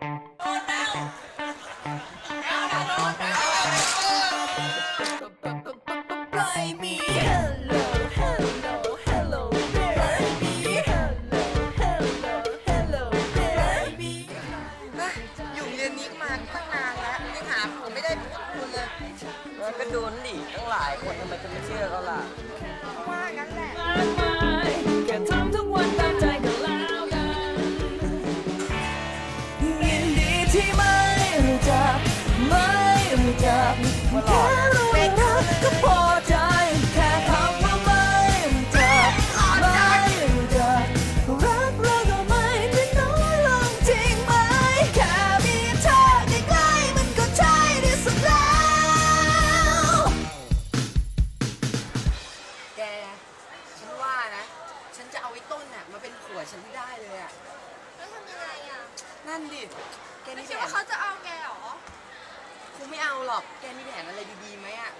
อยู่เรียนนี้มาตั้งนานแล้วยังหาผมไม่ได้คุณเลย มันก็โดนดิตั้งหลายคนทำไมจะไม่เชื่อเขาล่ะ ว่าไม่รู้จักไม่รู้จักรักเราก็ไม่ได้น้อยลงจริงไหมแค่มีเธอใกล้ๆมันก็ใช่ที่สุดแล้วแกฉันว่านะ ฉันจะเอาไอ้ต้นน่ะมาเป็นผัวฉันให้ได้เลยอะ แล้วทำยังไงอะ นั่นดิ แกไม่มีคิดแผว่านเขาจะเอาแก กูไม่เอาหรอก แกมีแผนอะไรดีๆไหมอะ